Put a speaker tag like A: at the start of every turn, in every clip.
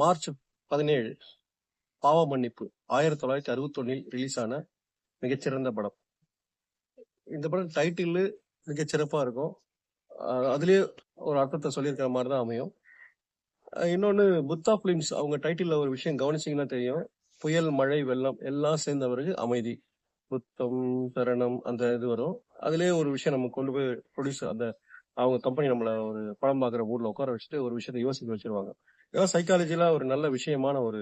A: March பதினேழு பாவ மன்னிப்பு ஆயிரத்தி தொள்ளாயிரத்தி அறுபத்தொன்னில் ரிலீஸ் ஆன மிகச்சிறந்த படம். இந்த படம் டைட்டில் மிகச்சிறப்பாக இருக்கும். அதுலேயே ஒரு அர்த்தத்தை சொல்லியிருக்கிற மாதிரி தான் அமையும் இன்னொன்று புத்தா ஃபிலிம்ஸ் அவங்க டைட்டிலில் ஒரு விஷயம் கவனிச்சீங்கன்னா தெரியும். புயல் மழை வெள்ளம் எல்லாம் சேர்ந்த பிறகு அமைதி. புத்தம் சரணம் அந்த இது வரும். அதுலேயே ஒரு விஷயம் நம்ம கொண்டு போய் ப்ரொடியூஸ் அந்த அவங்க கம்பெனி நம்மள ஒரு படம் பார்க்குற ஊரில் உட்கார வச்சுட்டு ஒரு விஷயத்த யோசிக்க வச்சிருவாங்க. இதெல்லாம் சைக்காலஜில ஒரு நல்ல விஷயமான ஒரு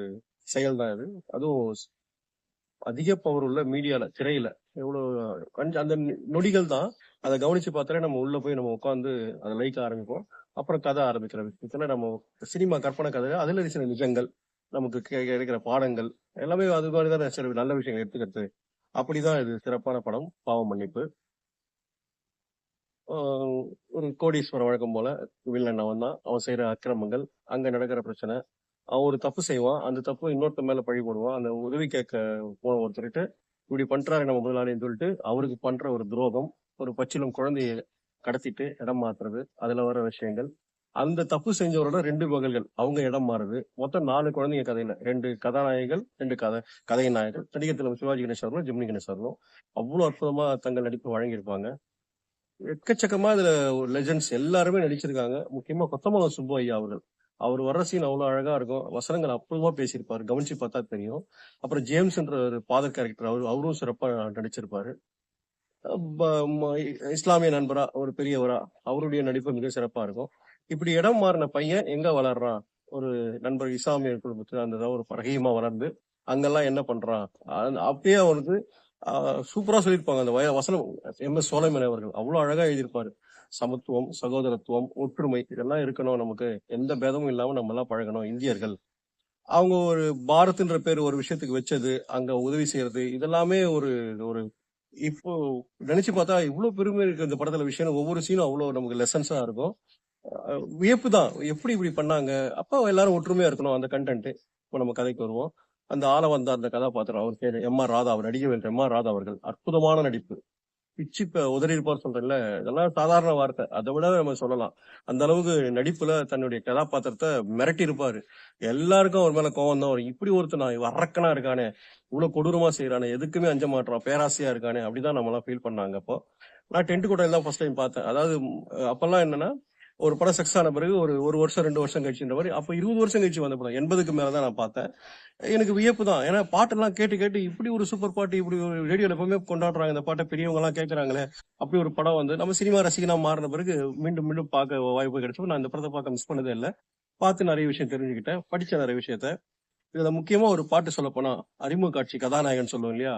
A: செயல் தான் இது. அதுவும் அதிக பவர் உள்ள மீடியால திரையில. எவ்வளவு கொஞ்சம் அந்த நொடிகள் தான். அதை கவனிச்சு பார்த்தாலே நம்ம உள்ள போய் நம்ம உட்காந்து அதை லைக்க ஆரம்பிப்போம். அப்புறம் கதை ஆரம்பிக்கிற விஷயத்துல நம்ம சினிமா கற்பனை கதை அதுல சில நிஜங்கள் நமக்கு கிடைக்கிற பாடங்கள் எல்லாமே அது மாதிரி தான் சில நல்ல விஷயங்கள் எடுத்துக்கிறது. அப்படிதான் இது சிறப்பான படம். பாவம் மன்னிப்பு. ஒரு கோடீஸ்வரர் வழக்கம் போல வில்லன் அவன் தான். அவன் செய்யற அக்கிரமங்கள் அங்க நடக்கிற பிரச்சனை. அவன் ஒரு தப்பு செய்வான். அந்த தப்பு இன்னொருத்த மேல பழி போடுவான். அந்த உதவி கேட்க போன ஒருத்தர்கிட்ட இப்படி பண்றாரு நம்ம முதலாளின்னு சொல்லிட்டு அவருக்கு பண்ற ஒரு துரோகம் ஒரு பச்சிலும் குழந்தைய கடத்திட்டு இடம் மாத்துறது. அதுல வர விஷயங்கள். அந்த தப்பு செஞ்சவரோட ரெண்டு மகள்கள் அவங்க இடம் மாறுது. மொத்தம் நாலு குழந்தைங்க கதையில. ரெண்டு கதாநாயகிகள் ரெண்டு கதை கதை நாயகர்கள் நடிகத்துல சிவாஜி கணேசன் அவர்களும் ஜெமினி கணேசன் அவ்வளவு அற்புதமா தங்கள் நடிப்பு வழங்கியிருப்பாங்க. எக்கச்சக்கமா இதுல லெஜண்ட்ஸ் எல்லாருமே நடிச்சிருக்காங்க. முக்கியமா கொத்தமங்கலம் சுப்பு ஐயா அவர்கள். அவர் வர்ற சீன் அவ்வளவு அழகா இருக்கும். வசனங்கள் அற்புதமா பேசியிருப்பாரு. கவனிச்சு பார்த்தா தெரியும். அப்புறம் ஜேம்ஸ்ன்ற ஒரு பாதர் கேரக்டர் அவர் அவரும் சிறப்பா நடிச்சிருப்பாரு. இஸ்லாமிய நண்பரா ஒரு பெரியவரா அவருடைய நடிப்பு மிக சிறப்பா இருக்கும். இப்படி இடம் மாறின பையன் எங்க வளர்றான்? ஒரு நண்பர் இஸ்லாமிய குடும்பத்துல அந்த ஒரு ரஹீமா வளர்ந்து அங்கெல்லாம் என்ன பண்றான்? அந்த- அப்பயே அவனுக்கு சூப்பரா சொல்லியிருப்பாங்க அந்த வய- வசனம் எம் எஸ் சோலைமன் அவர்கள் அவ்வளவு அழகா எழுதியிருப்பாரு. சமத்துவம் சகோதரத்துவம் ஒற்றுமை இதெல்லாம் இருக்கணும் நமக்கு. எந்த பேதமும் இல்லாம நம்ம எல்லாம் பழகணும் இந்தியர்கள். அவங்க ஒரு பாரத்ன்ற பேர் ஒரு விஷயத்துக்கு வச்சது அங்க உதவி செய்யறது இதெல்லாமே ஒரு ஒரு இப்போ நினைச்சு பார்த்தா இவ்வளவு பெருமை இருக்கு இந்த படத்துல விஷயம் ஒவ்வொரு சீனும் அவ்வளவு நமக்கு லெசன்ஸா இருக்கும். வியப்பு தான் எப்படி இப்படி பண்ணாங்க? அப்ப எல்லாரும் ஒற்றுமையா இருக்கணும் அந்த கண்டென்ட் இப்போ நம்ம கதைக்கு வருவோம். அந்த ஆள வந்த அந்த கதாபாத்திரம் அவர் பேரு எம் ஆர் ராதா அவர் நடிக்க வேண்டிய எம் ஆர் ராதா அவர்கள். அற்புதமான நடிப்பு. பிச்சு இப்ப உதறி இருப்பார் சொல்றேன்ல. இதெல்லாம் சாதாரண வார்த்தை. அதை விட நம்ம சொல்லலாம். அந்த அளவுக்கு நடிப்புல தன்னுடைய கதாபாத்திரத்தை மிரட்டி இருப்பாரு எல்லாருக்கும் அவர் மேல கோவம் தான் வரும். இப்படி ஒருத்தனா நான் அரக்கனா இருக்கானே இவ்வளவு கொடூரமா செய்யறானே எதுக்குமே அஞ்ச மாட்டான் பேராசையா இருக்கானே அப்படிதான் நம்மளாம் ஃபீல் பண்ணாங்க அப்போ. நான் டென்ட் கூட தான் ஃபர்ஸ்ட் டைம் பார்த்தேன். அதாவது அப்பெல்லாம் என்னன்னா ஒரு படம் சக்ஸ் ஆன பிறகு ஒரு ஒரு வருஷம் ரெண்டு வருஷம் கழிச்சுன்ற மாதிரி அப்போ இருபது வருஷம் கழிச்சு வந்த படம். எண்பதுக்கு மேலதான் நான் பார்த்தேன். எனக்கு வியப்பு தான். ஏன்னா பாட்டெல்லாம் கேட்டு கேட்டு இப்படி ஒரு சூப்பர் பாட்டு இப்படி ஒரு ரேடியோ எப்பவுமே கொண்டாடுறாங்க. இந்த பாட்டை பெரியவங்கலாம் கேட்குறாங்களே அப்படி ஒரு படம் வந்து நம்ம சினிமா ரசிகனா மாறின பிறகு மீண்டும் மீண்டும் பார்க்க வாய்ப்பு கிடைச்சோம் நான் இந்த படத்தை பார்க்க மிஸ் பண்ணதே இல்லை. பார்த்து நிறைய விஷயம் தெரிஞ்சுக்கிட்டேன். படித்த நிறைய விஷயத்த. இதுல முக்கியமா ஒரு பாட்டு சொல்ல போனா அறிமுக காட்சி கதாநாயகன் சொல்லுவோம் இல்லையா?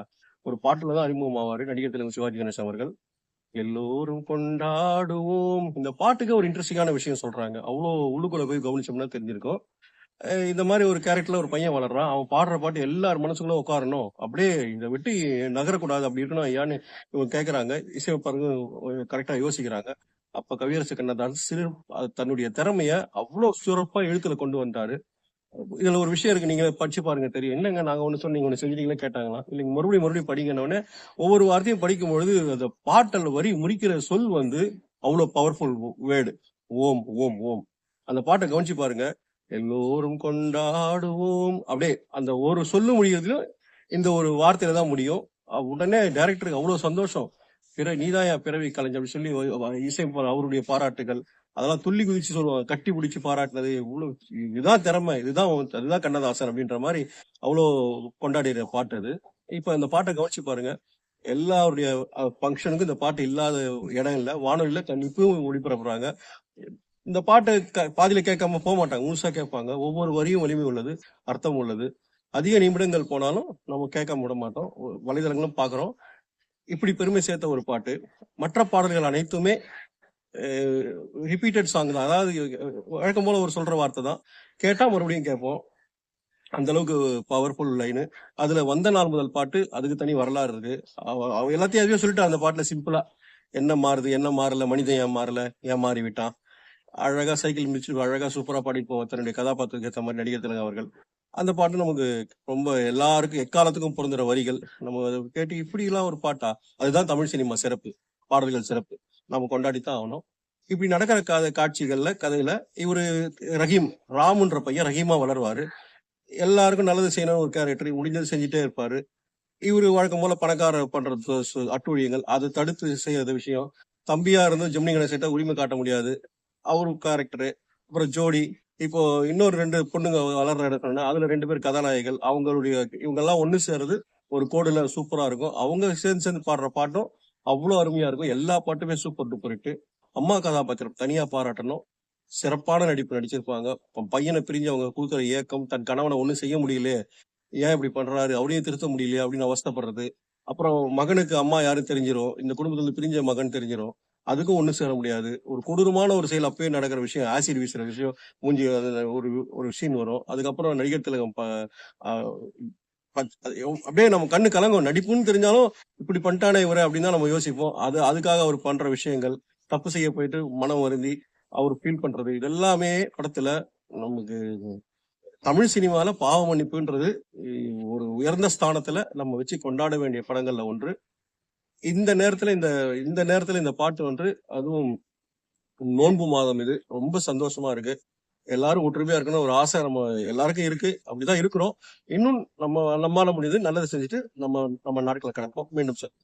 A: ஒரு பாட்டுல தான் அறிமுகம் ஆவாரு நடிகர் தெலுங்கு சிவாஜி கணேசன் அவர்கள். எல்லோரும் கொண்டாடுவோம். இந்த பாட்டுக்கு ஒரு இன்ட்ரெஸ்டிங்கான விஷயம் சொல்றாங்க. அவ்வளோ உள்ளுக்குள்ள போய் கவனிச்சோம்னா தெரிஞ்சிருக்கும். இந்த மாதிரி ஒரு கேரக்டர்ல ஒரு பையன் வளர்றான். அவன் பாடுற பாட்டு எல்லார் மனசுக்குள்ள உட்காரணும். அப்படியே இதை விட்டு நகரக்கூடாது அப்படி இருக்கணும் ஐயான்னு இவங்க கேக்குறாங்க. இசையமைப்பாருங்க கரெக்டா யோசிக்கிறாங்க. அப்ப கவியரசு கண்ணதாசன் சிறு தன்னுடைய திறமைய அவ்வளவு சிறப்பா எழுத்துல கொண்டு வந்தாரு. இதுல ஒரு விஷயம் இருக்கு. நீங்க படிச்சு பாருங்க. தெரியும். என்னங்க நாங்க ஒண்ணு சொன்னீங்க? ஒண்ணு செஞ்சீங்களா கேட்டாங்களா? இல்லைங்க மறுபடியும் மறுபடியும் படிக்கணும்னு ஒவ்வொரு வார்த்தையும் படிக்கும் பொழுது அந்த பாட்டல் வரி முடிக்கிற சொல் வந்து அவ்வளவு பவர்ஃபுல் வேர்டு ஓம் ஓம் ஓம். அந்த பாட்டை கவனிச்சு பாருங்க. எல்லோரும் கொண்டாடுவோம். அப்படியே அந்த ஒரு சொல்லு முடிகிறதுலயும் இந்த ஒரு வார்த்தையில தான் முடியும் உடனே டைரக்டருக்கு அவ்வளவு சந்தோஷம். பிற நீதாயா பிறவி கலைஞர் அப்படின்னு சொல்லி இசை அவருடைய பாராட்டுகள் அதெல்லாம் துள்ளி குதிச்சு சொல்லுவாங்க கட்டி பிடிச்சு பாராட்டினது இவ்வளவு இதுதான் திறமை இதுதான் அதுதான் கண்ணதாசன் அப்படின்ற மாதிரி அவ்வளோ கொண்டாடிற பாட்டு அது. இப்ப இந்த பாட்டை கவனிச்சு பாருங்க. எல்லாருடைய ஃபங்க்ஷனுக்கும் இந்த பாட்டு இல்லாத இடம் இல்லை வானொலியில கண்டிப்பும் ஒளிபரப்புறாங்க. இந்த பாட்டை க- பாதியில கேட்காம போக மாட்டாங்க முழுசா கேட்பாங்க. ஒவ்வொரு வரியும் வலிமை உள்ளது அர்த்தம் உள்ளது. அதிக நிமிடங்கள் போனாலும் நம்ம கேட்காம விட மாட்டோம். வலைதளங்களும் பாக்குறோம். இப்படி பெருமை சேர்த்த ஒரு பாட்டு. மற்ற பாடல்கள் அனைத்துமே ரிப்பீட்டட் சாங் தான். அதாவது வழக்கம் போல ஒரு சொல்ற வார்த்தை தான். கேட்டா மறுபடியும் கேட்போம். அந்த அளவுக்கு பவர்ஃபுல் லைனு அதுல வந்த நாள் முதல் பாட்டு அதுக்கு தனி வரலாறு இருக்கு. அவ அவ எல்லாத்தையும் அதுவே சொல்லிட்டு அந்த பாட்டுல சிம்பிளா என்ன மாறுது என்ன மாறல மனிதன் ஏன் மாறல ஏன் மாறி விட்டான் அழகா சைக்கிள் மிதிச்சு அழகா சூப்பரா பாடிட்டு போவோம். தன்னுடைய கதாபாத்திரத்துக்கு ஏற்ற மாதிரி நடிகர் திலகம் அவர்கள். அந்த பாட்டு நமக்கு ரொம்ப எல்லாருக்கும் எக்காலத்துக்கும் பிறந்துற வரிகள். நம்ம அதை கேட்டு இப்படி எல்லாம் ஒரு பாட்டா? அதுதான் தமிழ் சினிமா சிறப்பு. பாடல்கள் சிறப்பு. நம்ம கொண்டாடித்தான் ஆகணும். இப்படி நடக்கிற கதை காட்சிகள்ல கதையில இவரு ரஹீம் ராமுன்ற பையன் ரஹீமா வளருவாரு. எல்லாருக்கும் நல்லது செய்யணும் ஒரு கேரக்டர் முடிஞ்சது செஞ்சுட்டே இருப்பாரு. இவரு வழக்கம் போல பணக்கார பண்ற அட்டுழியங்கள் அட்டூழியங்கள். அதை தடுத்து செய்யறது விஷயம். தம்பியா இருந்தும் ஜெமினி கணேசன்ட்ட உரிமை காட்ட முடியாது. அவரு கேரக்டரு அப்புறம் ஜோடி. இப்போ இன்னொரு ரெண்டு பொண்ணுங்க வளர்ற இடத்துல அதுல ரெண்டு பேர் கதாநாயகிகள் அவங்களுடைய இவங்க எல்லாம் ஒண்ணு சேர்றது ஒரு கோடுல சூப்பரா இருக்கும். அவங்க சேர்ந்து சேர்ந்து பாடுற பாட்டும் அவ்வளவு அருமையா இருக்கும். எல்லா பாட்டுமே சூப்பர் டூப்பர் அம்மா கதாபாத்திரம் தனியா பாராட்டணும். சிறப்பான நடிப்பு நடிச்சிருப்பாங்க. பையனை பிரிஞ்சு அவங்க கூத்துற ஏக்கம் தன் கணவனை ஒன்றும் செய்ய முடியலையே. ஏன் இப்படி பண்றாரு? அவரையும் திருத்த முடியலையே அப்படின்னு அவஸ்தப்படுறது. அப்புறம் மகனுக்கு அம்மா யாரும் தெரிஞ்சிடும் இந்த குடும்பத்துல பிரிஞ்ச மகன் தெரிஞ்சிடும் அதுக்கும் ஒண்ணு சேர முடியாது. ஒரு கொடூரமான ஒரு செயல் அப்பயே நடக்கிற விஷயம் ஆசிட் வீசுற விஷயம் மூஞ்சி ஒரு ஒரு சீன் வரும். அதுக்கப்புறம் நடிகர் திலகம் அப்படியே நம்ம கண்ணு கலங்கும். நடிப்புன்னு தெரிஞ்சாலும் இப்படி பண்ணிட்டானே இவரை அப்படின்னு தான் நம்ம யோசிப்போம். அது அதுக்காக அவர் பண்ற விஷயங்கள் தப்பு செய்ய போயிட்டு மனம் வருந்தி அவர் ஃபீல் பண்றது இதெல்லாமே படத்துல நமக்கு தமிழ் சினிமால பாவ மன்னிப்புன்றது ஒரு உயர்ந்த ஸ்தானத்துல நம்ம வச்சு கொண்டாட வேண்டிய படங்கள்ல ஒன்று. இந்த நேரத்துல இந்த இந்த நேரத்துல இந்த பாட்டு வந்து அதுவும் நோன்பு மாதம் இது. ரொம்ப சந்தோஷமா இருக்கு. எல்லாரும் ஒற்றுமையா இருக்கணும். ஒரு ஆசை நம்ம எல்லாருக்கும் இருக்கு. அப்படிதான் இருக்கிறோம். இன்னும் நம்ம நம்மால முடியுது நல்லதை செஞ்சுட்டு நம்ம நம்ம நாட்களை கிடப்போம். மீண்டும் சார்